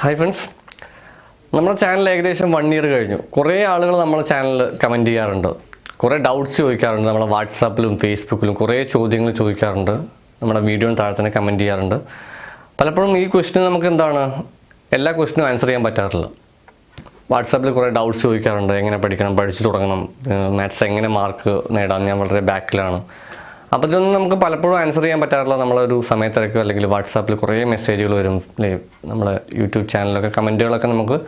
Hi friends നമ്മുടെ channel ഏകദേശം one year കഴിഞ്ഞു. കുറേ ആളുകൾ നമ്മുടെ ചാനൽ കമന്റ് ചെയ്യാറുണ്ട്. കുറേ ഡൗട്ട്സ് ചോദിക്കാറുണ്ട്. നമ്മുടെ വാട്സാപ്പിലും ഫേസ്ബുക്കിലും കുറേ ചോദ്യങ്ങൾ ചോദിക്കാറുണ്ട്. നമ്മുടെ വീഡിയോയിൽ താഴെ തന്നെ കമന്റ് ചെയ്യാറുണ്ട്. പലപ്പോഴും ഈ ക്വസ്റ്റിന് നമുക്ക് എന്താണ്? എല്ലാ ക്വസ്റ്റിനും ആൻസർ ചെയ്യാൻ പറ്റാറില്ല. വാട്സാപ്പിൽ കുറേ ഡൗട്ട്സ് ചോദിക്കാറുണ്ട്. എങ്ങനെ പഠിക്കണം? പഠിച്ചു തുടങ്ങണം. മാത്സ് എങ്ങനെ മാർക്ക് നേടാം? ഞാൻ വളരെ ബാക്കിലാണ് അപ്പോൾ ഇതൊന്നും നമുക്ക് പലപ്പോഴും ആൻസർ ചെയ്യാൻ പറ്റാറില്ല. നമ്മളൊരു സമയത്തിരക്കോ അല്ലെങ്കിൽ വാട്സാപ്പിൽ കുറേ മെസ്സേജുകൾ വരും. അല്ലേ? നമ്മളെ യൂട്യൂബ് ചാനലിലൊക്കെ കമന്റുകളൊക്കെ നമുക്ക്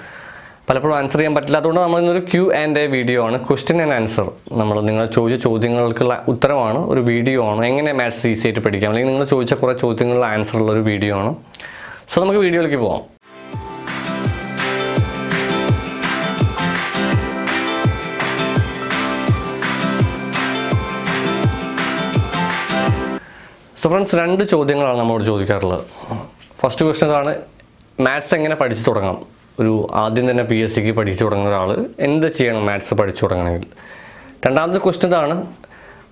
പലപ്പോഴും ആൻസർ ചെയ്യാൻ പറ്റില്ല. അതുകൊണ്ട് നമ്മൾ ഇന്നൊരു ക്യൂ ആൻഡ് എ വീഡിയോ ആണ്. ക്വസ്റ്റ്യൻ ആൻഡ് ആൻസർ നമ്മൾ നിങ്ങൾ ചോദിച്ച ചോദ്യങ്ങൾക്കുള്ള ഉത്തരമാണ്. ഒരു വീഡിയോ ആണ്. എങ്ങനെ മാത്സ് ഈസി ആയിട്ട് പഠിക്കാം? അല്ലെങ്കിൽ നിങ്ങൾ ചോദിച്ച കുറേ ചോദ്യങ്ങളുടെ ആൻസർ ഉള്ള ഒരു വീഡിയോ ആണ്. സോ നമുക്ക് വീഡിയോയിലേക്ക് പോകാം സോ ഫ്രണ്ട്സ് രണ്ട് ചോദ്യങ്ങളാണ് നമ്മളോട് ചോദിക്കാറുള്ളത്. ഫസ്റ്റ് ക്വസ്റ്റ്യൻ ആണ് മാത്സ് എങ്ങനെ പഠിച്ചു തുടങ്ങാം? ഒരു ആദ്യം തന്നെ പി എസ് സിക്ക് പഠിച്ചു തുടങ്ങുന്ന ഒരാൾ എന്ത് ചെയ്യണം മാത്സ് പഠിച്ചു തുടങ്ങണമെങ്കിൽ? രണ്ടാമത്തെ ക്വസ്റ്റ്യൻ ഇതാണ്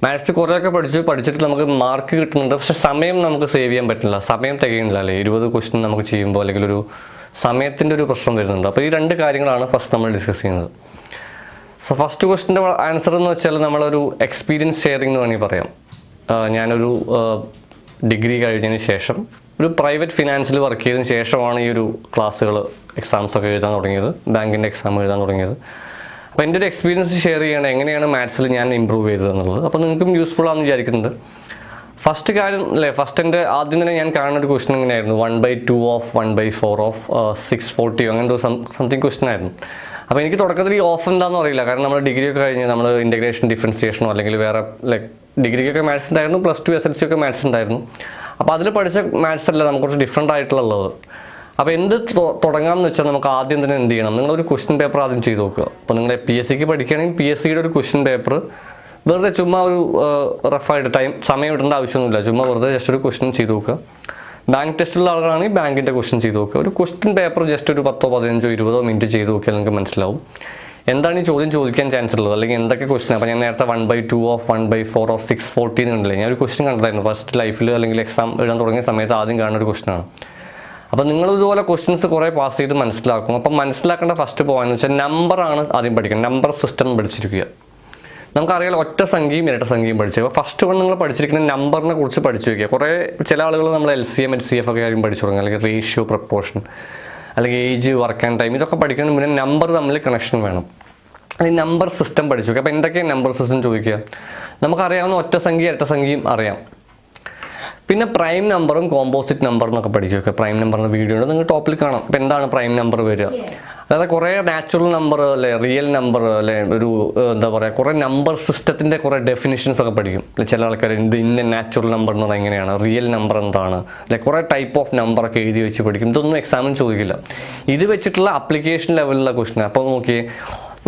മാത്സ് കുറേയൊക്കെ പഠിച്ചു പഠിച്ചിട്ട് നമുക്ക് മാർക്ക് കിട്ടുന്നുണ്ട്. പക്ഷെ സമയം നമുക്ക് സേവ് ചെയ്യാൻ പറ്റില്ല. സമയം തികയുന്നില്ല അല്ലേ? ഇരുപത് ക്വസ്റ്റ്യൻ നമുക്ക് ചെയ്യുമ്പോൾ അല്ലെങ്കിൽ ഒരു സമയത്തിന്റെ ഒരു പ്രശ്നം വരുന്നുണ്ട്. അപ്പോൾ ഈ രണ്ട് കാര്യങ്ങളാണ് ഫസ്റ്റ് നമ്മൾ ഡിസ്കസ് ചെയ്യുന്നത്. സോ ഫസ്റ്റ് ക്വസ്റ്റിന്റെ ആൻസർ എന്ന് വെച്ചാൽ നമ്മളൊരു എക്സ്പീരിയൻസ് ഷെയറിംഗ് എന്ന് വേണമെങ്കിൽ പറയാം. ഞാനൊരു ഡിഗ്രി കഴിഞ്ഞതിന് ശേഷം ഒരു പ്രൈവറ്റ് ഫിനാൻസിൽ വർക്ക് ചെയ്തതിന് ശേഷമാണ് ഈ ഒരു ക്ലാസ്സുകൾ എക്സാംസ് ഒക്കെ എഴുതാൻ തുടങ്ങിയത് ബാങ്കിന്റെ എക്സാം എഴുതാൻ തുടങ്ങിയത്. അപ്പോൾ എന്റെ ഒരു എക്സ്പീരിയൻസ് ഷെയർ ചെയ്യണം എങ്ങനെയാണ് മാത്സിൽ ഞാൻ ഇമ്പ്രൂവ് ചെയ്തത് എന്നുള്ളത്. അപ്പോൾ നിങ്ങൾക്കും യൂസ്ഫുൾ ആണെന്ന് വിചാരിക്കുന്നുണ്ട്. ഫസ്റ്റ് കാര്യം അല്ലേ ഫസ്റ്റ് എന്റെ ആദ്യം തന്നെ ഞാൻ കാണുന്ന ഒരു ക്വസ്റ്റൻ ഇങ്ങനെയായിരുന്നു one by two of one by four of six ഫോർട്ടിയോ അങ്ങനത്തെ സംതിങ് ക്വസ്റ്റൻ ആയിരുന്നു. അപ്പോൾ എനിക്ക് തുടക്കത്തിൽ ഈ ഓഫ് എന്താണെന്ന് അറിയില്ല. കാരണം നമ്മൾ ഡിഗ്രി ഒക്കെ കഴിഞ്ഞ് നമ്മൾ ഇന്റഗ്രേഷൻ ഡിഫറൻസിയേഷനോ അല്ലെങ്കിൽ വേറെ ലൈക്ക് ഡിഗ്രിക്കൊക്കെ മാത്സ് ഉണ്ടായിരുന്നു plus two S L C ഒക്കെ മാത്സ് ഉണ്ടായിരുന്നു. അപ്പോൾ അതിൽ പഠിച്ച മാത്സ് അല്ല നമുക്ക് കുറച്ച് ഡിഫറെന്റ് ആയിട്ടുള്ളത് അപ്പോൾ എന്ത് തുടങ്ങാമെന്ന് വെച്ചാൽ നമുക്ക് ആദ്യം തന്നെ എന്ത് ചെയ്യണം? നിങ്ങളൊരു ക്വസ്റ്റ്യൻ പേപ്പർ ആദ്യം ചെയ്ത് നോക്കുക. അപ്പോൾ നിങ്ങൾ പി എസ് സിക്ക് പഠിക്കുകയാണെങ്കിൽ പി എസ് സിയുടെ ഒരു ക്വസ്റ്റ്യൻ പേപ്പർ വെറുതെ ചുമ്മാ ഒരു റഫായിട്ട് ടൈം സമയം ഇടേണ്ട ആവശ്യമൊന്നുമില്ല. ചുമ്മാ വെറുതെ ജസ്റ്റ് ഒരു ക്വസ്റ്റ്യൻ ചെയ്ത് നോക്കുക. ബാങ്ക് ടെസ്റ്റുള്ള ആളുകളാണെങ്കിൽ ബാങ്കിന്റെ ക്വസ്റ്റ്യൻ ചെയ്ത് നോക്കുക ഒരു ക്വസ്റ്റ്യൻ പേപ്പർ ജസ്റ്റ് ഒരു പത്തോ പതിനഞ്ചോ ഇരുപതോ മിനിറ്റ് ചെയ്ത് നോക്കിയാൽ നിങ്ങൾക്ക് മനസ്സിലാവും. എന്താണ് ഈ ചോദ്യം ചോദിക്കാൻ ചാൻസ് ഉള്ളത്? അല്ലെങ്കിൽ എന്തൊക്കെ ക്വസ്റ്റ്യൻ അപ്പോൾ ഞാൻ നേരത്തെ one by two of one by four of six fourteen കണ്ടില്ലേ? ഞാൻ ഒരു ക്വസ്റ്റ്യൻ കണ്ടതായിരുന്നു. ഫസ്റ്റ് ലൈഫിൽ അല്ലെങ്കിൽ എക്സാം എഴുതാൻ തുടങ്ങിയ സമയത്ത് ആദ്യം കാണുന്ന ഒരു ക്വസ്റ്റ്യൻ ആണ്. അപ്പോൾ നിങ്ങൾ ഇതുപോലെ ക്വസ്റ്റ്യൻസ് കുറേ പാസ് ചെയ്ത് മനസ്സിലാക്കും. അപ്പം മനസ്സിലാക്കേണ്ട ഫസ്റ്റ് പോയിന്റ് എന്ന് വെച്ചാൽ നമ്പറാണ് ആദ്യം പഠിക്കുന്നത് നമ്പർ സിസ്റ്റം പഠിച്ചിരിക്കുക. നമുക്കറിയാലോ ഒറ്റ സംഖ്യയും ഇരട്ട സംഖ്യയും പഠിച്ചു. അപ്പോൾ ഫസ്റ്റ് വൺ നിങ്ങൾ പഠിച്ചിരിക്കുന്ന നമ്പറിനെ കുറിച്ച് പഠിച്ചു വയ്ക്കുക. കുറേ ചില ആളുകൾ നമ്മൾ L C M H C F ഒക്കെ ആയിരിക്കും പഠിച്ചു തുടങ്ങുക. അല്ലെങ്കിൽ റേഷ്യോ പ്രപ്പോർഷൻ അല്ലെങ്കിൽ ഏജ് വർക്ക് ആൻഡ് ടൈം ഇതൊക്കെ പഠിക്കുന്ന മുന്നേ നമ്പർ തമ്മിൽ കണക്ഷൻ വേണം. ഈ നമ്പർ സിസ്റ്റം പഠിച്ചു അപ്പോൾ എന്തൊക്കെയാണ് നമ്പർ സിസ്റ്റം ചോദിക്കുക? നമുക്കറിയാവുന്ന ഒറ്റ സംഖ്യ ഇരട്ട സംഖ്യയും അറിയാം. പിന്നെ പ്രൈം നമ്പറും കോമ്പോസിറ്റ് നമ്പർ എന്നൊക്കെ പഠിച്ചു. ഓക്കെ പ്രൈം നമ്പർ എന്ന വീഡിയോ ഉണ്ട്. നിങ്ങൾ ടോപ്പിൽ കാണാം. ഇപ്പം എന്താണ് പ്രൈം നമ്പർ വരിക? അതായത് കുറേ നാച്ചുറൽ നമ്പർ അല്ലെ റിയൽ നമ്പർ അല്ലെ ഒരു എന്താ പറയുക കുറേ നമ്പർ സിസ്റ്റത്തിന്റെ കുറേ ഡെഫിനിഷൻസ് ഒക്കെ പഠിക്കും. ചില ആൾക്കാർ ഇത് ഇന്ന നാച്ചുറൽ നമ്പർ എന്ന് പറഞ്ഞാൽ എങ്ങനെയാണ് റിയൽ നമ്പർ എന്താണ് അല്ലെ കുറേ ടൈപ്പ് ഓഫ് നമ്പറൊക്കെ എഴുതി വെച്ച് പഠിക്കും. ഇതൊന്നും എക്സാമിന് ചോദിക്കില്ല. ഇത് വെച്ചിട്ടുള്ള അപ്ലിക്കേഷൻ ലെവലിലുള്ള ക്വസ്റ്റിനാണ് അപ്പോൾ നോക്കിയേ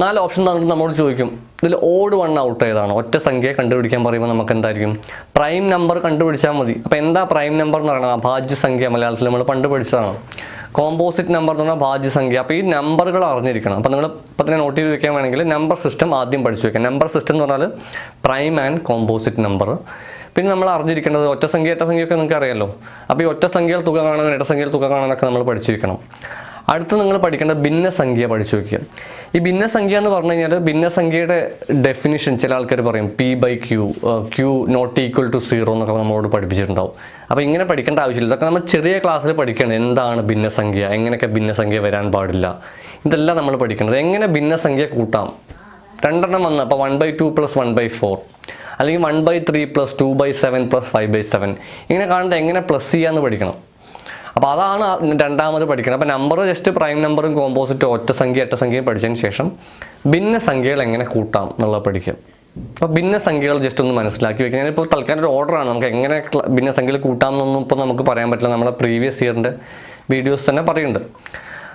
നാല് ഓപ്ഷൻ തന്നിട്ട് നമ്മളോട് ചോദിക്കും. ഇതിൽ ഓഡ് വൺ ഔട്ട് ഏതാണ്? ഒറ്റ സംഖ്യ കണ്ടുപിടിക്കാൻ പറയുമ്പോൾ നമുക്ക് എന്തായിരിക്കും? പ്രൈം നമ്പർ കണ്ടുപിടിച്ചാൽ മതി. അപ്പോൾ എന്താ പ്രൈം നമ്പർ എന്ന് പറയുന്നത്? അഭാജ്യ സംഖ്യ മലയാളത്തിൽ നമ്മൾ പണ്ട് പഠിച്ചതാണ്. കോമ്പോസിറ്റ് നമ്പർ എന്ന് പറഞ്ഞാൽ ഭാജ്യ സംഖ്യ. അപ്പോൾ ഈ നമ്പറുകൾ അറിഞ്ഞിരിക്കണം. അപ്പോൾ നിങ്ങൾ ഇപ്പം തന്നെ നോട്ട് ചെയ്ത് വെക്കാൻ വേണമെങ്കിൽ നമ്പർ സിസ്റ്റം ആദ്യം പഠിച്ചു വെക്കാം. നമ്പർ സിസ്റ്റം എന്ന് പറഞ്ഞാൽ പ്രൈം ആൻഡ് കോമ്പോസിറ്റ് നമ്പർ പിന്നെ നമ്മൾ അറിഞ്ഞിരിക്കേണ്ടത് ഒറ്റ സംഖ്യ ഒറ്റ സംഖ്യയൊക്കെ നിങ്ങൾക്ക് അറിയാമല്ലോ അപ്പോൾ ഈ ഒറ്റ സംഖ്യയിൽ തുക കാണാൻ ഇരട്ട സംഖ്യയിൽ തുക കാണാനൊക്കെ നമ്മൾ പഠിച്ചു വെക്കണം. അടുത്ത് നിങ്ങൾ പഠിക്കേണ്ട ഭിന്നസംഖ്യ പഠിച്ചു വെക്കുക ഈ ഭിന്നസംഖ്യ എന്ന് പറഞ്ഞു കഴിഞ്ഞാൽ ഭിന്നസംഖ്യയുടെ ഡെഫിനിഷൻ ചില ആൾക്കാർ പറയും P by Q Q not equal to zero എന്നൊക്കെ നമ്മളോട് പഠിപ്പിച്ചിട്ടുണ്ടാവും. അപ്പോൾ ഇങ്ങനെ പഠിക്കേണ്ട ആവശ്യമില്ല. ഇതൊക്കെ നമ്മൾ ചെറിയ ക്ലാസ്സിൽ പഠിക്കണം. എന്താണ് ഭിന്നസംഖ്യ? എങ്ങനെയൊക്കെ ഭിന്നസംഖ്യ വരാൻ പാടില്ല? ഇതെല്ലാം നമ്മൾ പഠിക്കേണ്ടത് എങ്ങനെ ഭിന്നസംഖ്യ കൂട്ടാം? രണ്ടെണ്ണം വന്ന് അപ്പോൾ one by two plus one by four അല്ലെങ്കിൽ one by three plus two by seven plus five by seven ഇങ്ങനെ കാണേണ്ട എങ്ങനെ പ്ലസ് ചെയ്യാമെന്ന് പഠിക്കണം. അപ്പോൾ അതാണ് രണ്ടാമത് പഠിക്കുന്നത് അപ്പോൾ നമ്പർ ജസ്റ്റ് പ്രൈം നമ്പറും കോമ്പോസിറ്റും ഒറ്റ സംഖ്യ എട്ട സംഖ്യയും പഠിച്ചതിന് ശേഷം ഭിന്ന സംഖ്യകൾ എങ്ങനെ കൂട്ടാം എന്നുള്ളത് പഠിക്കുക അപ്പോൾ ഭിന്ന സംഖ്യകൾ ജസ്റ്റ് ഒന്ന് മനസ്സിലാക്കി വെക്കുക ഞാനിപ്പോൾ തൽക്കാലം ഒരു ഓർഡറാണ് നമുക്ക് എങ്ങനെ ഭിന്ന സംഖ്യകൾ കൂട്ടാം എന്നൊന്നും ഇപ്പോൾ നമുക്ക് പറയാൻ പറ്റില്ല. നമ്മുടെ പ്രീവിയസ് ഇയറിന്റെ വീഡിയോസ് തന്നെ പറയുന്നുണ്ട്.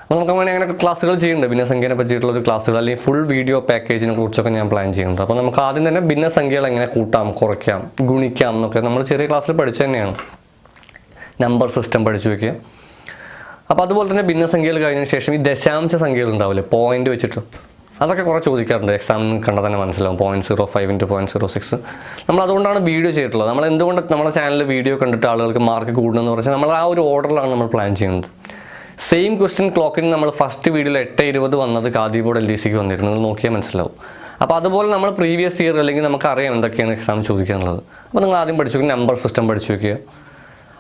അപ്പോൾ നമുക്ക് വേണമെങ്കിൽ അങ്ങനെ ക്ലാസ്സുകൾ ചെയ്യുന്നുണ്ട്. ഭിന്നസംഖ്യനെ പറ്റിയിട്ടുള്ള ഒരു ക്ലാസ്സുകൾ അല്ലെങ്കിൽ ഫുൾ വീഡിയോ പാക്കേജിനെ കുറിച്ചൊക്കെ ഞാൻ പ്ലാൻ ചെയ്യുന്നുണ്ട്. അപ്പോൾ നമുക്ക് ആദ്യം തന്നെ ഭിന്ന സംഖ്യകൾ എങ്ങനെ കൂട്ടാം കുറയ്ക്കാം ഗുണിക്കാം എന്നൊക്കെ നമ്മൾ ചെറിയ ക്ലാസ്സിൽ പഠിച്ചു തന്നെയാണ്. നമ്പർ സിസ്റ്റം പഠിച്ചു വെക്കുക. അപ്പോൾ അതുപോലെ തന്നെ ഭിന്നസംഖ്യകൾ കഴിഞ്ഞതിന് ശേഷം ഈ ദശാംശ സംഖ്യകൾ ഉണ്ടാവില്ലേ? പോയിന്റ് വെച്ചിട്ട്. അതൊക്കെ കുറേ ചോദിക്കാറുണ്ട്. എക്സാമിന് കണ്ടാൽ തന്നെ മനസ്സിലാവും. Point zero five into point zero six നമ്മൾ അതുകൊണ്ടാണ് വീഡിയോ ചെയ്തിട്ടുള്ളത്. നമ്മൾ എന്തുകൊണ്ട് നമ്മുടെ ചാനലിൽ വീഡിയോ കണ്ടിട്ട് ആളുകൾക്ക് മാർക്ക് കൂടുന്നതെന്ന് പറഞ്ഞാൽ നമ്മൾ ആ ഒരു ഓർഡറിലാണ് നമ്മൾ പ്ലാൻ ചെയ്യുന്നത്. സെയിം ക്വസ്റ്റ്യൻ ക്ലോക്കിന് നമ്മൾ ഫസ്റ്റ് വീഡിയോയിൽ എട്ട് ഇരുപത് വന്നത് ഖാദി ബോർഡ് എൽ ഡി സിക്ക് വന്നിരുന്നു. നിങ്ങൾ നോക്കിയാൽ മനസ്സിലാവും. അപ്പോൾ അതുപോലെ നമ്മൾ പ്രീവിയസ് ഇയർ അല്ലെങ്കിൽ നമുക്ക് അറിയാം എന്തൊക്കെയാണ് എക്സാം ചോദിക്കാനുള്ളത്. അപ്പോൾ നിങ്ങൾ ആദ്യം പഠിച്ചു നമ്പർ സിസ്റ്റം പഠിച്ചു വെക്കുക.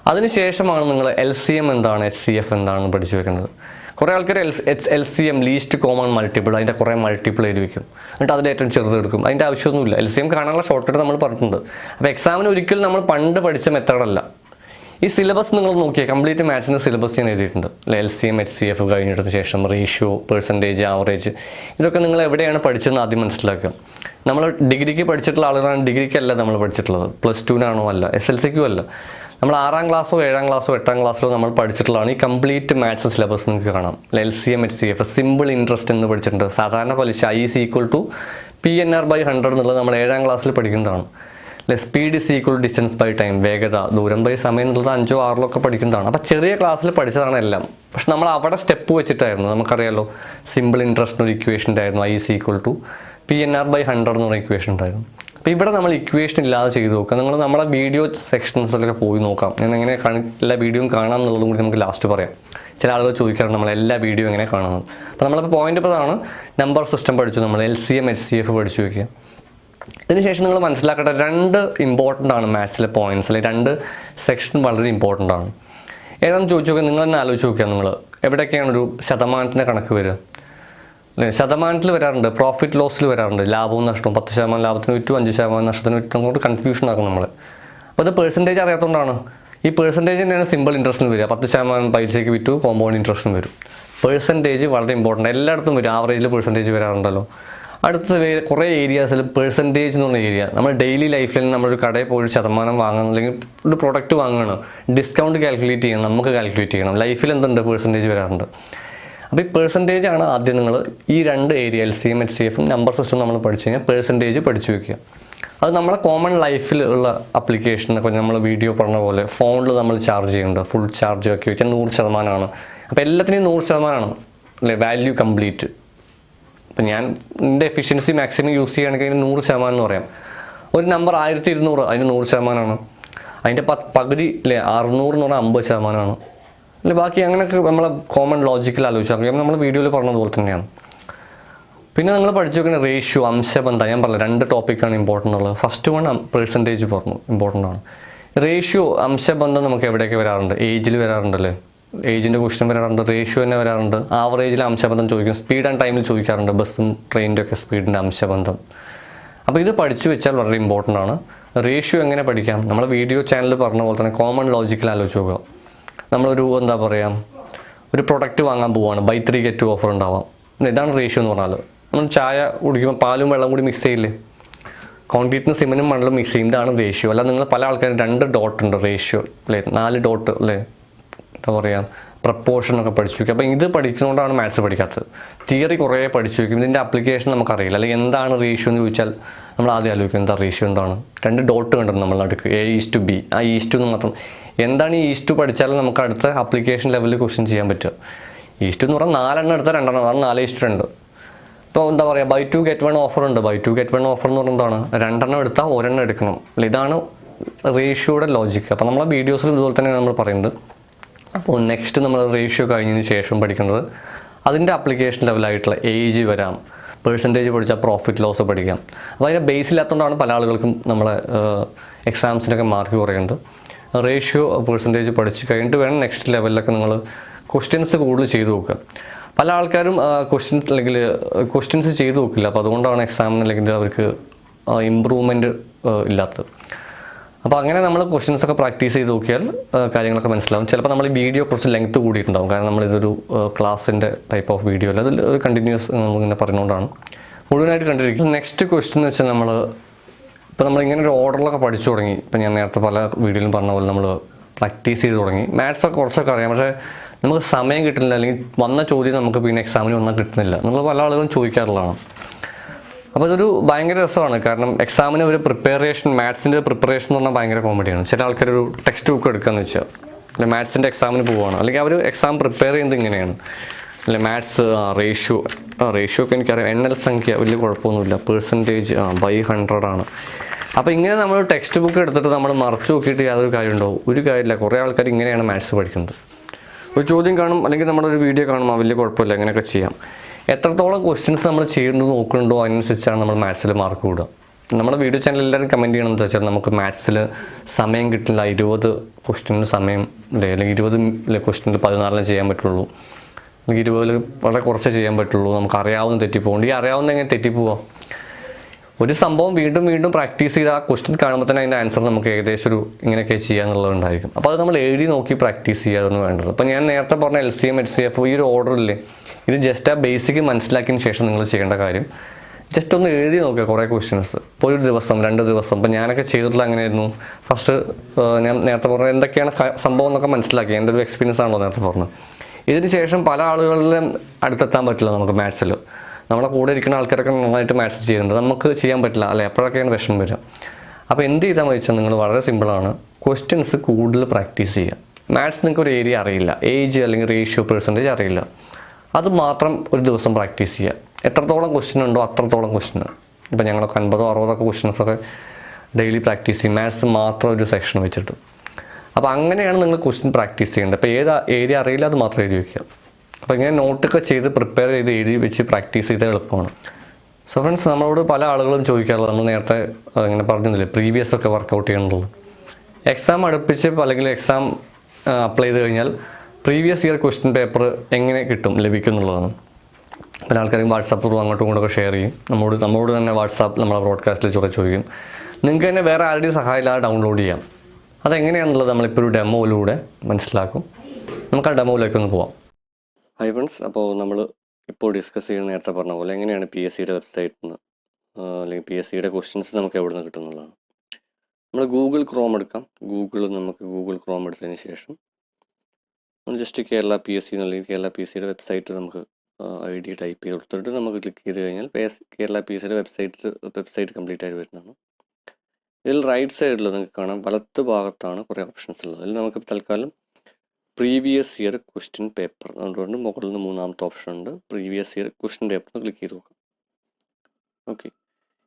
അതിനുശേഷമാണ് നിങ്ങൾ എൽ സി എം എന്താണ് എച്ച് സി എഫ് എന്താണെന്ന് പഠിച്ചു വെക്കുന്നത്? കുറേ ആൾക്കാർ L H L C M least common multiple അതിന്റെ കുറേ മൾട്ടിപ്പിൾ എഴുതി വയ്ക്കും എന്നിട്ട് അതിൽ ഏറ്റവും ചെറുത് എടുക്കും. അതിന്റെ ആവശ്യമൊന്നുമില്ല. എൽ സി എം കാണാനുള്ള ഷോർട്ട് നമ്മൾ പറഞ്ഞിട്ടുണ്ട് അപ്പോൾ എക്സാമിന് ഒരിക്കലും നമ്മൾ പണ്ട് പഠിച്ച മെത്തേഡല്ല ഈ സിലബസ് നിങ്ങൾ നോക്കിയാൽ കംപ്ലീറ്റ് മാത്സിന്റെ സിലബസ് ഞാൻ എഴുതിയിട്ടുണ്ട്. L C M H C F കഴിഞ്ഞിട്ടതിന് ശേഷം റേഷ്യോ പെർസെന്റേജ് ആവറേജ് ഇതൊക്കെ നിങ്ങൾ എവിടെയാണ് പഠിച്ചതെന്ന് ആദ്യം മനസ്സിലാക്കുക. നമ്മൾ ഡിഗ്രിക്ക് പഠിച്ചിട്ടുള്ള ആളുകളാണ് ഡിഗ്രിക്കല്ല നമ്മൾ പഠിച്ചിട്ടുള്ളത്. പ്ലസ് ടുവിനാണോ അല്ല എസ് എൽ സിക്കും അല്ല. നമ്മൾ ആറാം ക്ലാസ്സോ ഏഴാം ക്ലാസ്സോ എട്ടാം ക്ലാസ്സിലോ നമ്മൾ പഠിച്ചിട്ടുള്ളതാണ് ഈ കംപ്ലീറ്റ് മാത്സ് സിലബസ് നിങ്ങൾക്ക് കാണാം. L C M H C F simple interest എന്ന് പഠിച്ചിട്ടുണ്ട്. സാധാരണ പലിശ I C equal to P N R by hundred എന്നുള്ളത് നമ്മൾ ഏഴാം ക്ലാസ്സിൽ പഠിക്കുന്നതാണ്. അല്ലെ speed is equal distance by time വേഗത ദൂരം ബൈ സമയം എന്നുള്ളത് അഞ്ചോ ആറിലോ ഒക്കെ പഠിക്കുന്നതാണ്. അപ്പോൾ ചെറിയ ക്ലാസ്സിൽ പഠിച്ചതാണ് എല്ലാം. പക്ഷെ നമ്മൾ അവിടെ സ്റ്റെപ്പ് വെച്ചിട്ടായിരുന്നു. നമുക്കറിയാലോ സിമ്പിൾ ഇൻട്രസ്റ്റ് ഒരു ഇക്വേഷൻ ഉണ്ടായിരുന്നു I C equal to P N R by hundred എന്ന് പറയുന്ന ഇക്വേഷൻ ഉണ്ടായിരുന്നു അപ്പോൾ ഇവിടെ നമ്മൾ ഇക്വേഷൻ ഇല്ലാതെ ചെയ്ത് നോക്കുക നിങ്ങൾ നമ്മുടെ വീഡിയോ സെക്ഷൻസിലൊക്കെ പോയി നോക്കാം. ഞാൻ എങ്ങനെ എല്ലാ വീഡിയോയും കാണാം എന്നുള്ളതും കൂടി നമുക്ക് ലാസ്റ്റ് പറയാം. ചില ആളുകൾ ചോദിക്കാറുണ്ട് നമ്മൾ എല്ലാ വീഡിയോ എങ്ങനെ കാണുന്നത് അപ്പോൾ നമ്മളിപ്പോൾ പോയിന്റ് ഇപ്പോൾ അതാണ് നമ്പർ സിസ്റ്റം പഠിച്ചു നമ്മൾ. L C M H C F പഠിച്ചു നോക്കുക ഇതിനുശേഷം നിങ്ങൾ മനസ്സിലാക്കേണ്ട രണ്ട് ഇമ്പോർട്ടന്റ് ആണ് മാത്സിലെ പോയിന്റ്സ് അല്ലെങ്കിൽ രണ്ട് സെക്ഷൻ വളരെ ഇമ്പോർട്ടന്റ് ആണ്. ഏതാണെന്ന് ചോദിച്ചു നോക്കുക നിങ്ങൾ തന്നെ ആലോചിച്ച് നോക്കുക നിങ്ങൾ. എവിടെയൊക്കെയാണ് ഒരു ശതമാനത്തിന്റെ കണക്ക് വരിക? അല്ലേ ശതമാനത്തിൽ വരാറുണ്ട്. പ്രോഫിറ്റ് ലോസിൽ വരാറുണ്ട്. ലാഭവും നഷ്ടവും. പത്ത് ശതമാനം ലാഭത്തിന് വിറ്റു അഞ്ച് ശതമാനം നഷ്ടത്തിന് വിറ്റു അങ്ങോട്ട് കൺഫ്യൂഷൻ ആക്കും നമ്മൾ അപ്പോൾ അത് പേഴ്സന്റേജ് അറിയാത്തതുകൊണ്ടാണ് ഈ പേഴ്സന്റേജ് തന്നെയാണ് സിമ്പിൾ ഇൻട്രസ്റ്റിന് വരിക. പത്ത് ശതമാനം പൈസയ്ക്ക് വിറ്റു കോമ്പൗണ്ട് ഇൻട്രസ്റ്റിന് വരും. പേഴ്സന്റേജ് വളരെ ഇമ്പോർട്ടന്റ് എല്ലായിടത്തും വരും. ആവറേജിൽ പേഴ്സന്റേജ് വരാറുണ്ടല്ലോ. അടുത്ത കുറേ ഏരിയാസിൽ പെർസെന്റേജ് എന്ന് പറഞ്ഞ ഏരിയ നമ്മൾ ഡെയിലി ലൈഫിൽ നമ്മളൊരു കടയിൽ പോയി ശതമാനം വാങ്ങണം അല്ലെങ്കിൽ ഒരു പ്രൊഡക്റ്റ് വാങ്ങണം. ഡിസ്കൗണ്ട് കാൽക്കുലേറ്റ് ചെയ്യണം. നമുക്ക് കാൽക്കുലേറ്റ് ചെയ്യണം. ലൈഫിൽ എന്തുണ്ട്? പെർസെന്റേജ് വരാറുണ്ട്. അപ്പോൾ ഈ പേഴ്സന്റേജ് ആണ് ആദ്യം നിങ്ങൾ ഈ രണ്ട് area L C M H C എഫും നമ്പർ സിസ്റ്റം നമ്മൾ പഠിച്ചു കഴിഞ്ഞാൽ പേഴ്സന്റേജ് പഠിച്ചു വയ്ക്കുക അത് നമ്മളെ കോമൺ ലൈഫിൽ ഉള്ള അപ്ലിക്കേഷൻ അപ്ലിക്കേഷനൊക്കെ നമ്മൾ വീഡിയോ പറഞ്ഞ പോലെ ഫോണിൽ നമ്മൾ ചാർജ് ചെയ്യുന്നുണ്ട്. ഫുൾ ചാർജ് ആക്കി വെച്ചാൽ നൂറ് ശതമാനമാണ് അപ്പോൾ എല്ലാത്തിനെയും നൂറ് ശതമാനമാണ് അല്ലേ? വാല്യൂ കംപ്ലീറ്റ് ഇപ്പം ഞാൻ എന്റെ എഫിഷ്യൻസി മാക്സിമം യൂസ് ചെയ്യുകയാണെങ്കിൽ അതിന് നൂറ് ശതമാനം എന്ന് പറയാം. ഒരു നമ്പർ ആയിരത്തി ഇരുന്നൂറ് അതിന് നൂറ് ശതമാനമാണ് അതിന്റെ പത്ത് പകുതി അല്ലേ? അറുന്നൂറ് എന്ന് പറഞ്ഞാൽ അമ്പത് ശതമാനമാണ് അല്ലെ ബാക്കി അങ്ങനെയൊക്കെ നമ്മളെ കോമൺ ലോജിക്കൽ ആലോചിച്ചാൽ നമ്മൾ വീഡിയോയിൽ പറഞ്ഞതുപോലെ തന്നെയാണ്. പിന്നെ നിങ്ങൾ പഠിച്ചു വെക്കുന്ന റേഷ്യോ അംശബന്ധം ഞാൻ പറഞ്ഞു രണ്ട് ടോപ്പിക്കാണ് ഇമ്പോർട്ടന്റ് ഉള്ളത്. ഫസ്റ്റ് വൺ പെർസെന്റേജ് പറഞ്ഞു ഇമ്പോർട്ടന്റ് ആണ്. റേഷ്യോ അംശബന്ധം നമുക്ക് എവിടെയൊക്കെ വരാറുണ്ട്? ഏജിൽ വരാറുണ്ടല്ലേ ഏജിന്റെ ക്വസ്റ്റ്യൻ വരാറുണ്ട് റേഷ്യോ തന്നെ വരാറുണ്ട്. ആവറേജിൽ അംശബന്ധം ചോദിക്കും. സ്പീഡ് ആൻഡ് ടൈമിൽ ചോദിക്കാറുണ്ട്. ബസ്സും ട്രെയിനിന്റെ ഒക്കെ സ്പീഡിന്റെ അംശബന്ധം അപ്പോൾ ഇത് പഠിച്ചു വെച്ചാൽ വളരെ ഇമ്പോർട്ടന്റ് ആണ്. റേഷ്യോ എങ്ങനെ പഠിക്കാം? നമ്മൾ വീഡിയോ ചാനൽ പറഞ്ഞ പോലെ തന്നെ കോമൺ ലോജിക്കൽ ആലോചിച്ച് നോക്കുക. നമ്മളൊരു എന്താ പറയുക ഒരു പ്രൊഡക്റ്റ് വാങ്ങാൻ പോവുകയാണ് buy three get two offer ഉണ്ടാവാം. ഇതാണ് റേഷ്യോ എന്ന് പറഞ്ഞാൽ നമ്മൾ ചായ കുടിക്കുമ്പോൾ പാലും വെള്ളം കൂടി മിക്സ് ചെയ്യില്ലേ? കോൺക്രീറ്റിന് സിമെന്റും മണലും മിക്സ് ചെയ്യും. ഇതാണ് റേഷ്യോ അല്ല നിങ്ങൾ പല ആൾക്കാരും രണ്ട് ഡോട്ട് ഉണ്ട് റേഷ്യോ അല്ലേ നാല് ഡോട്ട് അല്ലേ എന്താ പറയുക പ്രപ്പോർഷൻ ഒക്കെ പഠിച്ചു വയ്ക്കും അപ്പോൾ ഇത് പഠിക്കുന്നതുകൊണ്ടാണ് മാത്സ് പഠിക്കാത്തത്. തിയറി കുറേ പഠിച്ചു വയ്ക്കും ഇതിന്റെ അപ്ലിക്കേഷൻ നമുക്കറിയില്ല. അല്ലെങ്കിൽ എന്താണ് റേഷ്യോ എന്ന് ചോദിച്ചാൽ നമ്മൾ ആദ്യം ആലോചിക്കും എന്താ റേഷ്യോ എന്താണ്? രണ്ട് ഡോട്ട് കണ്ടു നമ്മൾ നടുക്ക് എ ഈസ് ടു ബി ആ ഈസ് ടു എന്ന് മാത്രം. എന്താണ് ഈ ഈസ് ടു പഠിച്ചാലും നമുക്ക് അടുത്ത അപ്ലിക്കേഷൻ ലെവലിൽ ക്വസ്റ്റ്യൻ ചെയ്യാൻ പറ്റുക. ഈസ് ടു എന്ന് പറഞ്ഞാൽ നാലെണ്ണം എടുത്താൽ രണ്ടെണ്ണം അതാണ് നാല് ഈസ് ടു രണ്ട്. ഇപ്പോൾ എന്താ പറയുക buy two get one offer ഉണ്ട്. Buy two get one offer എന്ന് പറഞ്ഞാൽ എന്താണ്? രണ്ടെണ്ണം എടുത്താൽ ഒരെണ്ണം എടുക്കണം. അല്ല ഇതാണ് റേഷ്യോയുടെ ലോജിക്ക് അപ്പോൾ നമ്മളെ വീഡിയോസിൽ ഇതുപോലെ തന്നെയാണ് നമ്മൾ പറയുന്നത്. അപ്പോൾ നെക്സ്റ്റ് നമ്മൾ റേഷ്യോ കഴിഞ്ഞതിന് ശേഷം പഠിക്കുന്നത് അതിന്റെ അപ്ലിക്കേഷൻ ലെവലായിട്ടുള്ള ഏജ് വരാം. പേഴ്സന്റേജ് പഠിച്ചാൽ പ്രോഫിറ്റ് ലോസ് പഠിക്കാം. അപ്പോൾ അതിന്റെ ബേസ് ഇല്ലാത്തതുകൊണ്ടാണ് പല ആളുകൾക്കും നമ്മളെ എക്സാംസിനൊക്കെ മാർക്ക് കുറയുന്നത്. റേഷ്യോ പേഴ്സന്റേജ് പഠിച്ച് കഴിഞ്ഞിട്ട് വേണം നെക്സ്റ്റ് ലെവലിലൊക്കെ നിങ്ങൾ ക്വസ്റ്റ്യൻസ് കൂടുതൽ ചെയ്തു നോക്കുക. പല ആൾക്കാരും ക്വസ്റ്റ്യൻസ് അല്ലെങ്കിൽ ക്വസ്റ്റ്യൻസ് ചെയ്തു നോക്കില്ല. അപ്പോൾ അതുകൊണ്ടാണ് എക്സാമിന് അല്ലെങ്കിൽ അവർക്ക് ഇമ്പ്രൂവ്മെന്റ് ഇല്ലാത്തത്. അപ്പോൾ അങ്ങനെ നമ്മൾ ക്വസ്റ്റ്യൻസ് ഒക്കെ പ്രാക്ടീസ് ചെയ്ത് നോക്കിയാൽ കാര്യങ്ങളൊക്കെ മനസ്സിലാവും. ചിലപ്പോൾ നമ്മൾ വീഡിയോ കുറച്ച് ലെങ്ത് കൂടിയിട്ടുണ്ടാവും. കാരണം നമ്മളിതൊരു ക്ലാസ്സിന്റെ ടൈപ്പ് ഓഫ് വീഡിയോ അല്ല? അതിൽ കണ്ടിന്യൂസ് ഇങ്ങനെ പറഞ്ഞുകൊണ്ടാണ്. മുഴുവനായിട്ട് കണ്ടിരിക്കും. നെക്സ്റ്റ് ക്വസ്റ്റ്യൻ എന്ന് വെച്ചാൽ നമ്മൾ ഇപ്പോൾ നമ്മൾ ഇങ്ങനെ ഒരു ഓർഡറിലൊക്കെ പഠിച്ചു തുടങ്ങി. ഇപ്പം ഞാൻ നേരത്തെ പല വീഡിയോയിലും പറഞ്ഞ പോലെ നമ്മൾ പ്രാക്ടീസ് ചെയ്ത് തുടങ്ങി. മാത്സ് ഒക്കെ കുറച്ചൊക്കെ അറിയാം. പക്ഷേ നമുക്ക് സമയം കിട്ടുന്നില്ല. അല്ലെങ്കിൽ വന്ന ചോദ്യം നമുക്ക് പിന്നെ എക്സാമിന് വന്നാൽ കിട്ടുന്നില്ല. നമ്മൾ പല ആളുകളും ചോദിക്കാറുള്ളതാണ്. അപ്പോൾ ഇതൊരു ഭയങ്കര രസമാണ്. കാരണം എക്സാമിന് ഒരു പ്രിപ്പറേഷൻ മാത്സിന്റെ പ്രിപ്പറേഷൻ എന്ന് പറഞ്ഞാൽ ഭയങ്കര കോമഡിയാണ് ചില ആൾക്കാർ ഒരു ടെക്സ്റ്റ് ബുക്ക് എടുക്കാന്ന് വെച്ചാൽ അല്ലെ മാത്സിന്റെ എക്സാമിന് പോവുകയാണ് അല്ലെങ്കിൽ അവർ എക്സാം പ്രിപ്പയർ ചെയ്യുന്നത് ഇങ്ങനെയാണ്. അല്ലെ മാത്സ് റേഷ്യോ ആ റേഷ്യോ ഒക്കെ എനിക്കറിയാം. എണ്ണൽ സംഖ്യ വലിയ കുഴപ്പമൊന്നുമില്ല. പേഴ്സന്റേജ് ആ ബൈ ഹൺഡ്രഡ് ആണ്. അപ്പോൾ ഇങ്ങനെ നമ്മൾ ടെക്സ്റ്റ് ബുക്ക് എടുത്തിട്ട് നമ്മൾ മറച്ചു നോക്കിയിട്ട് യാതൊരു കാര്യം ഉണ്ടാവും. ഒരു കാര്യമില്ല. കുറേ ആൾക്കാർ ഇങ്ങനെയാണ് മാത്സ് പഠിക്കുന്നത്. ഒരു ചോദ്യം കാണും അല്ലെങ്കിൽ നമ്മളൊരു വീഡിയോ കാണും ആ വലിയ കുഴപ്പമില്ല. അങ്ങനെയൊക്കെ ചെയ്യാം. എത്രത്തോളം ക്വസ്റ്റ്യൻസ് നമ്മൾ ചെയ്യുന്നത് നോക്കുന്നുണ്ടോ അതിനനുസരിച്ചാണ് നമ്മൾ മാത്സിൽ മാർക്ക് കൂടുക. നമ്മുടെ വീഡിയോ ചാനൽ എല്ലാവരും കമന്റ് ചെയ്യണമെന്ന് വെച്ചാൽ നമുക്ക് മാത്സിൽ സമയം കിട്ടില്ല. ഇരുപത് ക്വസ്റ്റ്യന് സമയം അല്ലെങ്കിൽ ഇരുപത് ക്വസ്റ്റ്യനിൽ പതിനാലിന് ചെയ്യാൻ പറ്റുള്ളൂ. അല്ലെങ്കിൽ ഇരുപതിൽ വളരെ കുറച്ച് ചെയ്യാൻ പറ്റുള്ളൂ. നമുക്ക് അറിയാവുന്ന തെറ്റിപ്പോകും. ഈ അറിയാവുന്ന എങ്ങനെ തെറ്റിപ്പോവാം? ഒരു സംഭവം വീണ്ടും വീണ്ടും പ്രാക്ടീസ് ചെയ്ത് ആ ക്വസ്റ്റ്യൻ കാണുമ്പോൾ തന്നെ അതിന്റെ ആൻസർ നമുക്ക് ഏകദേശം ഒരു ഇങ്ങനെയൊക്കെ ചെയ്യാന്നുള്ളതുണ്ടായിരിക്കും. അപ്പോൾ അത് നമ്മൾ എഴുതി നോക്കി പ്രാക്ടീസ് ചെയ്യാതാണ് വേണ്ടത്. അപ്പോൾ ഞാൻ നേരത്തെ പറഞ്ഞ L C M H C F ഈ ഒരു ഓർഡർ ഇല്ലേ ഇത് ജസ്റ്റ് ആ ബേസിക് മനസ്സിലാക്കിയതിന് ശേഷം നിങ്ങൾ ചെയ്യേണ്ട കാര്യം ജസ്റ്റ് ഒന്ന് എഴുതി നോക്കുക കുറേ ക്വസ്റ്റ്യൻസ് ഇപ്പോൾ ഒരു ദിവസം രണ്ട് ദിവസം ഇപ്പോൾ ഞാനൊക്കെ ചെയ്തിട്ടുള്ള അങ്ങനെയായിരുന്നു. ഫസ്റ്റ് ഞാൻ നേരത്തെ പറഞ്ഞ എന്തൊക്കെയാണ് സംഭവം എന്നൊക്കെ മനസ്സിലാക്കി. എന്റെ ഒരു എക്സ്പീരിയൻസ് ആണല്ലോ നേരത്തെ പറഞ്ഞത്. ഇതിന് ശേഷം പല ആളുകളിലും അടുത്തെത്താൻ പറ്റില്ല നമുക്ക് മാത്സിൽ നമ്മുടെ കൂടെ ഇരിക്കുന്ന ആൾക്കാരൊക്കെ നന്നായിട്ട് മാച്ച് ചെയ്യുന്നുണ്ട്. നമുക്ക് ചെയ്യാൻ പറ്റില്ല അല്ലെ? എപ്പോഴൊക്കെയാണ് വിഷമം വരിക. അപ്പോൾ എന്ത് ചെയ്താൽ വെച്ചാൽ നിങ്ങൾ വളരെ സിമ്പിളാണ് ക്വസ്റ്റ്യൻസ് കൂടുതൽ പ്രാക്ടീസ് ചെയ്യുക. മാത്സ് നിങ്ങൾക്ക് ഒരു ഏരിയ അറിയില്ല. ഏജ് അല്ലെങ്കിൽ റേഷ്യോ പെർസെന്റേജ് അറിയില്ല. അത് മാത്രം ഒരു ദിവസം പ്രാക്ടീസ് ചെയ്യുക. എത്രത്തോളം ക്വസ്റ്റ്യൻ ഉണ്ടോ അത്രത്തോളം ക്വസ്റ്റ്യൻ ഇപ്പം ഞങ്ങളൊക്കെ അൻപതോ അറുപതൊക്കെ ക്വസ്റ്റ്യൻസൊക്കെ ഡെയിലി പ്രാക്ടീസ് ചെയ്യും. മാത്സ് മാത്രം ഒരു സെക്ഷൻ വെച്ചിട്ട്. അപ്പോൾ അങ്ങനെയാണ് നിങ്ങൾ ക്വസ്റ്റ്യൻ പ്രാക്ടീസ് ചെയ്യേണ്ടത്. അപ്പോൾ ഏത് ഏരിയ അറിയില്ല അത് മാത്രം എഴുതി വയ്ക്കുക അപ്പോൾ ഇങ്ങനെ നോട്ടൊക്കെ ചെയ്ത് പ്രിപ്പയർ ചെയ്ത് എഴുതി വെച്ച് പ്രാക്ടീസ് ചെയ്താൽ എളുപ്പമാണ്. സോ ഫ്രണ്ട്സ് നമ്മളോട് പല ആളുകളും ചോദിക്കാറുള്ളത് നമ്മൾ നേരത്തെ അങ്ങനെ പറഞ്ഞില്ലേ പ്രീവിയസ് ഒക്കെ വർക്കൗട്ട് ചെയ്യണമെന്നുള്ളത് എക്സാം അടുപ്പിച്ച് അല്ലെങ്കിൽ എക്സാം അപ്ലൈ ചെയ്ത് കഴിഞ്ഞാൽ പ്രീവിയസ് ഇയർ ക്വസ്റ്റ്യൻ പേപ്പർ എങ്ങനെ കിട്ടും ലഭിക്കും എന്നുള്ളതാണ് പല ആൾക്കാരും വാട്സാപ്പ് ത്രൂ അങ്ങോട്ടും ഇങ്ങോട്ടൊക്കെ ഷെയർ ചെയ്യും. നമ്മോട് നമ്മളോട് തന്നെ വാട്സാപ്പ് നമ്മളെ ബ്രോഡ്കാസ്റ്റിൽ ചുറ ചോദിക്കും. നിങ്ങൾക്ക് തന്നെ വേറെ ആരുടെയും സഹായമില്ലാതെ ഡൗൺലോഡ് ചെയ്യാം. അതെങ്ങനെയാണെന്നുള്ളത് നമ്മളിപ്പോൾ ഒരു ഡെമോയിലൂടെ മനസ്സിലാക്കും. നമുക്ക് ആ ഡെമോയിലേക്ക് ഒന്ന് പോവാം. ഹൈ ഫ്രണ്ട്സ് അപ്പോൾ നമ്മൾ ഇപ്പോൾ ഡിസ്കസ് ചെയ്യുന്ന നേരത്തെ പറഞ്ഞ പോലെ എങ്ങനെയാണ് പി എസ് സിയുടെ വെബ്സൈറ്റിൽ നിന്ന് അല്ലെങ്കിൽ പി എസ് സിയുടെ ക്വസ്റ്റ്യൻസ് നമുക്ക് എവിടെ നിന്ന് കിട്ടുന്നുള്ളതാണ്. നമ്മൾ ഗൂഗിൾ ക്രോം എടുക്കാം. ഗൂഗിൾ നമുക്ക് ഗൂഗിൾ ക്രോം എടുത്തതിന് ശേഷം just Kerala P S C അല്ലെങ്കിൽ കേരള പി എസ് സിയുടെ വെബ്സൈറ്റ് നമുക്ക് ഐ ഡി ടൈപ്പ് ചെയ്ത് കൊടുത്തിട്ട് നമുക്ക് ക്ലിക്ക് ചെയ്ത് കഴിഞ്ഞാൽ കേരള പി എസ് സിയുടെ വെബ്സൈറ്റ് വെബ്സൈറ്റ് കംപ്ലീറ്റ് ആയിട്ട് വരുന്നതാണ്. ഇതിൽ റൈറ്റ് സൈഡിൽ നിങ്ങൾക്ക് കാണാം. വലത്ത് ഭാഗത്താണ് കുറേ ഓപ്ഷൻസ് ഉള്ളത്. അതിൽ നമുക്ക് തൽക്കാലം പ്രീവിയസ് ഇയർ ക്വസ്റ്റ്യൻ പേപ്പർ അതുകൊണ്ട് മുകളിൽ നിന്ന് മൂന്നാമത്തെ ഓപ്ഷൻ ഉണ്ട്. Previous year question paper click ചെയ്ത് നോക്കാം. ഓക്കെ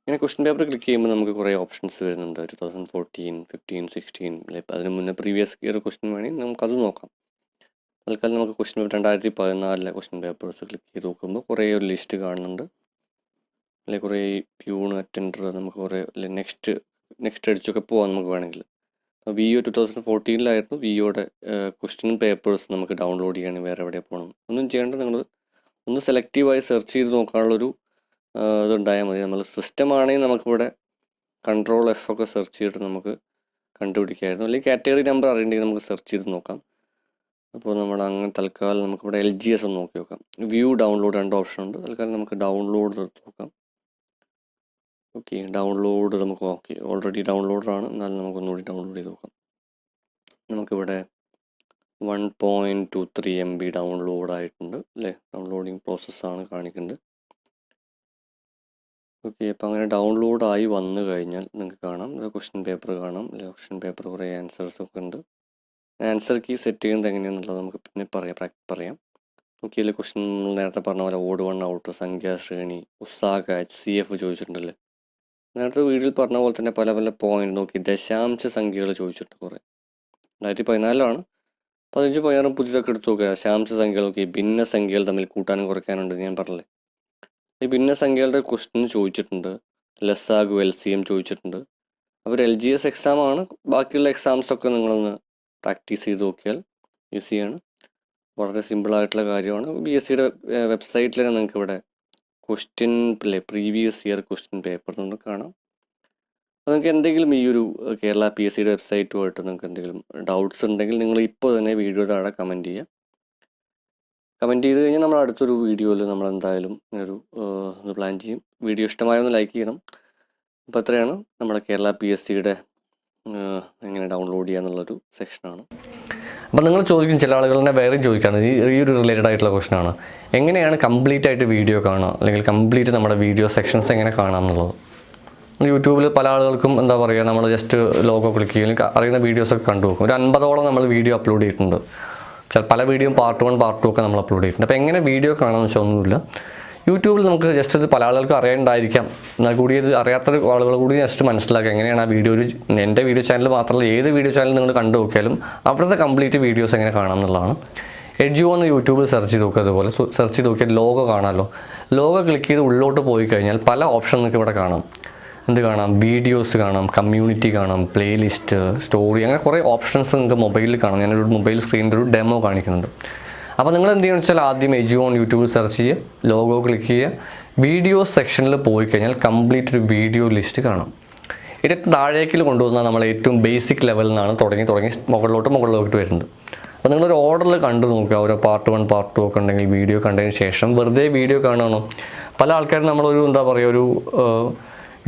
ഇങ്ങനെ ക്വസ്റ്റ്യൻ പേപ്പർ ക്ലിക്ക് ചെയ്യുമ്പോൾ നമുക്ക് കുറേ ഓപ്ഷൻസ് വരുന്നുണ്ട്. Two thousand fourteen fifteen sixteen അതിന് മുന്നേ പ്രീവിയസ് ഇയർ ക്വസ്റ്റ്യൻ വേണമെങ്കിൽ നമുക്കത് നോക്കാം. തൽക്കാലം നമുക്ക് ക്വസ്റ്റ്യൻ പേപ്പർ രണ്ടായിരത്തി പതിനാലിലെ ക്വസ്റ്റ്യൻ പേപ്പേഴ്സ് ക്ലിക്ക് ചെയ്ത് നോക്കുമ്പോൾ കുറേ ഒരു ലിസ്റ്റ് കാണുന്നുണ്ട്. അല്ലെങ്കിൽ കുറേ പ്യൂൺ അറ്റൻഡർ നമുക്ക് കുറേ നെക്സ്റ്റ് നെക്സ്റ്റ് അടിച്ചൊക്കെ പോകാം നമുക്ക് വേണമെങ്കിൽ. വി ഒ ടു തൗസൻഡ് ഫോർട്ടീനിലായിരുന്നു വിഒയുടെ ക്വസ്റ്റ്യൻ പേപ്പേഴ്സ് നമുക്ക് ഡൗൺലോഡ് ചെയ്യണമെങ്കിൽ വേറെ എവിടെ പോകണം ഒന്നും ചെയ്യേണ്ട നിങ്ങൾ ഒന്ന് സെലക്റ്റീവായി സെർച്ച് ചെയ്ത് നോക്കാനുള്ളൊരു ഇതുണ്ടായാൽ മതി. നമ്മൾ സിസ്റ്റം ആണെങ്കിൽ നമുക്കിവിടെ കൺട്രോൾ എഫ് ഒക്കെ സെർച്ച് ചെയ്തിട്ട് നമുക്ക് കണ്ടുപിടിക്കായിരുന്നു അല്ലെങ്കിൽ കാറ്റഗറി നമ്പർ അറിയണമെങ്കിൽ നമുക്ക് സെർച്ച് ചെയ്ത് നോക്കാം. അപ്പോൾ നമ്മൾ അങ്ങനെ തൽക്കാലം നമുക്കിവിടെ എൽ ജി എസ് ഒന്ന് നോക്കി നോക്കാം. വ്യൂ ഡൗൺലോഡ് രണ്ട് ഓപ്ഷൻ ഉണ്ട്. തൽക്കാലം നമുക്ക് ഡൗൺലോഡ് നോക്കാം. ഓക്കെ ഡൗൺലോഡ് നമുക്ക് ഓക്കെ ഓൾറെഡി ഡൗൺലോഡറാണ് എന്നാലും നമുക്കൊന്നുകൂടി ഡൗൺലോഡ് ചെയ്ത് നോക്കാം. നമുക്കിവിടെ one point two three M B download ആയിട്ടുണ്ട് അല്ലേ? ഡൗൺലോഡിങ് പ്രോസസ്സാണ് കാണിക്കുന്നത്. ഓക്കെ അപ്പോൾ അങ്ങനെ ഡൗൺലോഡ് ആയി വന്നു കഴിഞ്ഞാൽ നിങ്ങൾക്ക് കാണാം. ക്വസ്റ്റ്യൻ പേപ്പർ കാണാം. അല്ലെ? ക്വസ്റ്റ്യൻ പേപ്പർ കുറേ ആൻസേഴ്സ് ഒക്കെ ഉണ്ട്. ആൻസർ കീ സെറ്റ് ചെയ്യുന്നത് എങ്ങനെയാണെന്നുള്ളത് നമുക്ക് പിന്നെ പറയാം പറയാം. നോക്കിയാൽ ക്വസ്റ്റ്യൻ നേരത്തെ പറഞ്ഞ പോലെ ഓട് വൺ ഔട്ട് സംഖ്യാശ്രേണി ഉസാക എച്ച് സി എഫ് ചോദിച്ചിട്ടുണ്ടല്ലേ? നേരത്തെ വീഡിയോയിൽ പറഞ്ഞ പോലെ തന്നെ പല പല പോയിന്റ് നോക്കി ദശാംശ സംഖ്യകൾ ചോദിച്ചിട്ട് കുറേ. രണ്ടായിരത്തി പതിനാലിലാണ്. പതിനഞ്ച് പതിനാറും പുതിയതൊക്കെ എടുത്തു നോക്കുക ദശാംശ സംഖ്യകൾ നോക്കി ഭിന്ന സംഖ്യകൾ തമ്മിൽ കൂട്ടാനും കുറയ്ക്കാനുണ്ട് ഞാൻ പറഞ്ഞില്ലേ. ഈ ഭിന്ന സംഖ്യകളുടെ ക്വസ്റ്റ്യൻ ചോദിച്ചിട്ടുണ്ട്. ലസാഗു എൽ സി എം ചോദിച്ചിട്ടുണ്ട്. അപ്പോൾ എൽ ജി എസ് എക്സാം ആണ്. ബാക്കിയുള്ള എക്സാംസൊക്കെ നിങ്ങളൊന്ന് പ്രാക്ടീസ് ചെയ്ത് നോക്കിയാൽ ഈസിയാണ് വളരെ സിമ്പിളായിട്ടുള്ള കാര്യമാണ്. ബി എസ് സിയുടെ വെബ്സൈറ്റിൽ തന്നെ നിങ്ങൾക്ക് ഇവിടെ ക്വസ്റ്റ്യൻ അല്ലെ പ്രീവിയസ് ഇയർ ക്വസ്റ്റ്യൻ പേപ്പർ നമുക്ക് കാണാം. അപ്പോൾ നിങ്ങൾക്ക് എന്തെങ്കിലും ഈ ഒരു കേരള പി എസ് സിയുടെ വെബ്സൈറ്റുമായിട്ട് നിങ്ങൾക്ക് എന്തെങ്കിലും ഡൗട്ട്സ് ഉണ്ടെങ്കിൽ നിങ്ങൾ ഇപ്പോൾ തന്നെ വീഡിയോ താഴെ കമന്റ് ചെയ്യുക കമന്റ് ചെയ്ത് കഴിഞ്ഞാൽ നമ്മൾ അടുത്തൊരു വീഡിയോയിൽ നമ്മൾ എന്തായാലും ഒരു ഇത് പ്ലാൻ ചെയ്യും. വീഡിയോ ഇഷ്ടമായ ഒന്ന് ലൈക്ക് ചെയ്യണം. അപ്പോൾ അത്രയാണ്. നമ്മുടെ കേരള പി എസ് സിയുടെ എങ്ങനെ ഡൗൺലോഡ് ചെയ്യാന്നുള്ളൊരു സെക്ഷനാണ് അപ്പോൾ നിങ്ങൾ ചോദിക്കും ചില തന്നെ വേറെ ചോദിക്കാണ്. ഈ ഈ ഒരു റിലേറ്റഡ് ആയിട്ടുള്ള ക്വസ്റ്റൻ ആണ്. എങ്ങനെയാണ് കംപ്ലീറ്റ് ആയിട്ട് വീഡിയോ കാണുക? അല്ലെങ്കിൽ കംപ്ലീറ്റ് നമ്മുടെ വീഡിയോ സെക്ഷൻസ് എങ്ങനെ കാണാം എന്നുള്ളത്? യൂട്യൂബിൽ പല ആളുകൾക്കും എന്താ പറയുക നമ്മൾ ജസ്റ്റ് ലോഗോ ക്ലിക്ക് ചെയ്യും അറിയുന്ന വീഡിയോസൊക്കെ കണ്ടു നോക്കും. ഒരു അൻപതോളം നമ്മൾ വീഡിയോ അപ്ലോഡ് ചെയ്തിട്ടുണ്ട്. ചില പല video part one part two ഒക്കെ നമ്മൾ അപ്ലോഡ് ചെയ്തിട്ടുണ്ട്. അപ്പോൾ എങ്ങനെ വീഡിയോ കാണാമെന്ന് വെച്ചാൽ ഒന്നുമില്ല. യൂട്യൂബിൽ നമുക്ക് ജസ്റ്റ് ഇത് പല ആളുകൾക്ക് അറിയാണ്ടായിരിക്കാം എന്നാൽ കൂടി ഇത് അറിയാത്ത ആളുകൾ കൂടി ജസ്റ്റ് മനസ്സിലാക്കുക എങ്ങനെയാണ് ആ വീഡിയോ എന്റെ വീഡിയോ ചാനൽ മാത്രമല്ല ഏത് വീഡിയോ ചാനൽ നിങ്ങൾ കണ്ടു നോക്കിയാലും അവിടുത്തെ കംപ്ലീറ്റ് വീഡിയോസ് എങ്ങനെ കാണാം എന്നുള്ളതാണ്. എഡ്ജു എന്ന് യൂട്യൂബിൽ സെർച്ച് ചെയ്ത് നോക്കുക അതുപോലെ. സെർച്ച് ചെയ്ത് നോക്കിയാൽ ലോഗോ കാണാമല്ലോ. ലോഗോ ക്ലിക്ക് ചെയ്ത് ഉള്ളോട്ട് പോയി കഴിഞ്ഞാൽ പല ഓപ്ഷൻ നിങ്ങൾക്ക് ഇവിടെ കാണാം. എന്ത് കാണാം? വീഡിയോസ് കാണാം കമ്മ്യൂണിറ്റി കാണാം പ്ലേലിസ്റ്റ് സ്റ്റോറി അങ്ങനെ കുറേ ഓപ്ഷൻസ് നിങ്ങൾക്ക് മൊബൈലിൽ കാണാം. ഞാനൊരു മൊബൈൽ സ്ക്രീനിന്റെ ഒരു ഡെമോ കാണിക്കുന്നുണ്ട്. അപ്പോൾ നിങ്ങൾ എന്ത് ചെയ്യുന്നത് വെച്ചാൽ ആദ്യം എജു ഓൺ യൂട്യൂബിൽ സെർച്ച് ചെയ്യുക ലോഗോ ക്ലിക്ക് ചെയ്യുക വീഡിയോ സെക്ഷനിൽ പോയി കഴിഞ്ഞാൽ കംപ്ലീറ്റ് ഒരു വീഡിയോ ലിസ്റ്റ് കാണാം. ഏറ്റവും താഴേക്കിൽ കൊണ്ടുവന്നാൽ നമ്മൾ ഏറ്റവും ബേസിക് ലെവലിൽ നിന്നാണ് തുടങ്ങി തുടങ്ങി മുകളിലോട്ട് മുകളിലോട്ട് വരുന്നത്. അപ്പോൾ നിങ്ങളൊരു ഓർഡറിൽ കണ്ടു നോക്കുക ഓരോ പാർട്ട് വൺ പാർട്ട് ടു ഒക്കെ ഉണ്ടെങ്കിൽ വീഡിയോ കണ്ടതിന് ശേഷം വെറുതെ വീഡിയോ കാണുകയാണോ? പല ആൾക്കാരും നമ്മളൊരു എന്താ പറയുക ഒരു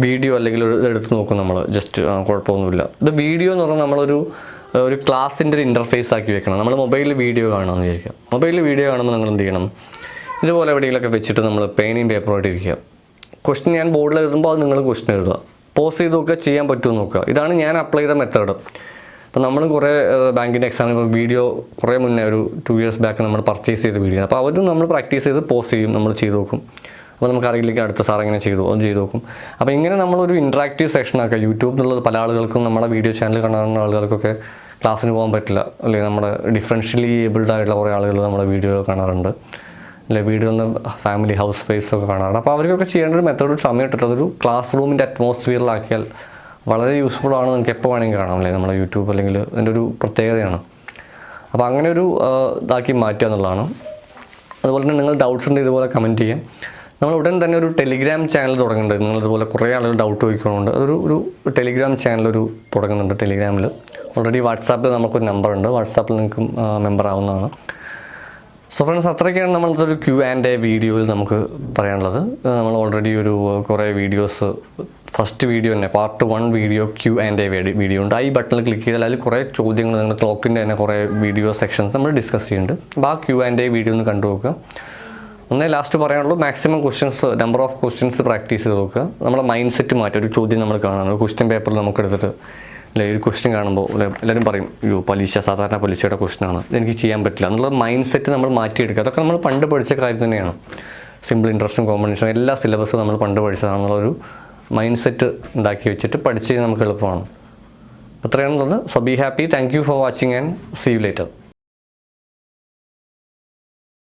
വീഡിയോ അല്ലെങ്കിൽ എടുത്ത് നോക്കും നമ്മൾ. ജസ്റ്റ് കുഴപ്പമൊന്നുമില്ല. ഇത് വീഡിയോ എന്ന് പറഞ്ഞാൽ നമ്മളൊരു ഒരു ക്ലാസ്സിന്റെ ഒരു ഇന്റർഫേസ് ആക്കി വെക്കണം. നമ്മൾ മൊബൈലിൽ വീഡിയോ കാണാമെന്ന് വിചാരിക്കുക. മൊബൈലിൽ വീഡിയോ കാണുമ്പോൾ നിങ്ങൾ എന്ത് ചെയ്യണം? ഇതുപോലെ എവിടെയെങ്കിലുമൊക്കെ വെച്ചിട്ട് നമ്മൾ പേനയും പേപ്പറുമായിട്ട് ഇരിക്കുക. ക്വസ്റ്റ്യൻ ഞാൻ ബോർഡിൽ എഴുതുമ്പോൾ അത് നിങ്ങൾ ക്വസ്റ്റ്യൻ എഴുതുക. പോസ് ചെയ്ത് നോക്കുക ചെയ്യാൻ പറ്റുമെന്ന് നോക്കുക. ഇതാണ് ഞാൻ അപ്ലൈ ചെയ്ത മെത്തേഡ് അപ്പോൾ നമ്മൾ കുറേ ബാങ്കിന്റെ എക്സാമിന് ഇപ്പോൾ വീഡിയോ കുറേ മുന്നേ ഒരു ടു ഇയേഴ്സ് ബാക്ക് നമ്മൾ പർച്ചേസ് ചെയ്ത വീഡിയോ അപ്പോൾ അവരും നമ്മൾ പ്രാക്ടീസ് ചെയ്ത് പോസ്റ്റ് ചെയ്യും നമ്മൾ ചെയ്ത് നോക്കും. അപ്പോൾ നമുക്ക് അറിയില്ലെങ്കിൽ അടുത്ത സാർ എങ്ങനെ ചെയ്തു അത് ചെയ്തു നോക്കും. അപ്പോൾ ഇങ്ങനെ നമ്മളൊരു ഇൻട്രാക്റ്റീവ് സെഷൻ ആക്കുക യൂട്യൂബ് എന്നുള്ളത് പല ആളുകൾക്കും നമ്മുടെ വീഡിയോ ചാനൽ കാണുന്ന ആളുകൾക്കൊക്കെ ക്ലാസ്സിന് പോകാൻ പറ്റില്ല. അല്ലെങ്കിൽ നമ്മുടെ ഡിഫറൻഷ്യലി ഏബിൾഡ് ആയിട്ടുള്ള കുറേ ആളുകൾ നമ്മുടെ വീഡിയോ കാണാറുണ്ട്. അല്ലെ? വീടുകളിൽ നിന്ന് ഫാമിലി ഹൗസ് വൈഫ്സ് ഒക്കെ കാണാറുണ്ട്. അപ്പോൾ അവർക്കൊക്കെ ചെയ്യേണ്ട ഒരു മെത്തേഡ് ഒരു സമയം ഇട്ടിട്ട് അതൊരു ക്ലാസ് റൂമിന്റെ അറ്റ്മോസ്ഫിയറിലാക്കിയാൽ വളരെ യൂസ്ഫുൾ ആണ് നമുക്ക് എപ്പോൾ വേണമെങ്കിൽ കാണാം. അല്ലേ? നമ്മുടെ യൂട്യൂബ് അല്ലെങ്കിൽ അതിന്റെ ഒരു പ്രത്യേകതയാണ്. അപ്പോൾ അങ്ങനെ ഒരു ഇതാക്കി മാറ്റുക എന്നുള്ളതാണ്. അതുപോലെ തന്നെ നിങ്ങൾ ഡൗട്ട്സ് ഉണ്ട് ഇതുപോലെ കമന്റ് ചെയ്യാം. നമ്മൾ ഉടൻ തന്നെ ഒരു ടെലിഗ്രാം ചാനൽ തുടങ്ങുന്നുണ്ട് നിങ്ങൾ ഇതുപോലെ കുറേ ആളുകൾ ഡൗട്ട് ചോദിക്കുന്നുണ്ട്. അതൊരു ഒരു ടെലിഗ്രാം ചാനൽ ഒരു തുടങ്ങുന്നുണ്ട് ടെലിഗ്രാമിൽ ഓൾറെഡി വാട്സാപ്പിൽ നമുക്കൊരു നമ്പർ ഉണ്ട്. വാട്സാപ്പിൽ നിങ്ങൾക്കും മെമ്പർ ആവുന്നതാണ്. സോ ഫ്രണ്ട്സ് അത്രയ്ക്കാണ് നമ്മളത്തെ ഒരു ക്യൂ ആൻഡ് എ വീഡിയോയിൽ നമുക്ക് പറയാനുള്ളത്. നമ്മൾ ഓൾറെഡി ഒരു കുറേ വീഡിയോസ് ഫസ്റ്റ് വീഡിയോ തന്നെ part one video Q and A video ഉണ്ട്. ഈ ബട്ടണിൽ ക്ലിക്ക് ചെയ്താൽ അതിൽ കുറേ ചോദ്യങ്ങൾ നിങ്ങൾ ക്ലോക്കിന്റെ തന്നെ കുറേ വീഡിയോ സെക്ഷൻസ് നമ്മൾ ഡിസ്കസ് ചെയ്യുന്നുണ്ട്. അപ്പോൾ ആ ക്യൂ ആൻഡ് എ വീഡിയോ ഒന്ന് കണ്ടു നോക്കുക ഒന്നേ ലാസ്റ്റ് പറയാനുള്ളൂ maximum questions number of questions practice ചെയ്ത് നോക്കുക. നമ്മുടെ മൈൻഡ് സെറ്റ് മാറ്റി ഒരു ചോദ്യം നമ്മൾ കാണാൻ ക്വസ്റ്റ്യൻ പേപ്പറിൽ നമുക്ക് എടുത്തിട്ട് അല്ലെ ഒരു ക്വസ്റ്റ്യൻ കാണുമ്പോൾ എല്ലാവരും പറയും അയ്യോ പലിശ സാധാരണ പലിശയുടെ ക്വസ്റ്റ്യനാണ് എനിക്ക് ചെയ്യാൻ പറ്റില്ല. എന്നുള്ള മൈൻഡ് സെറ്റ് നമ്മൾ മാറ്റിയെടുക്കുക. അതൊക്കെ നമ്മൾ പണ്ട് പഠിച്ച കാര്യം തന്നെയാണ്. സിമ്പിൾ ഇൻട്രസ്റ്റും കോമ്പിനേഷനും എല്ലാ സിലബസും നമ്മൾ പണ്ട് പഠിച്ചതാണെന്നുള്ളൊരു മൈൻഡ് സെറ്റ് ഉണ്ടാക്കി വെച്ചിട്ട് പഠിച്ച് നമുക്ക് എളുപ്പമാണ്. അത്രയാണുള്ളത് so be happy thank you for watching and see you later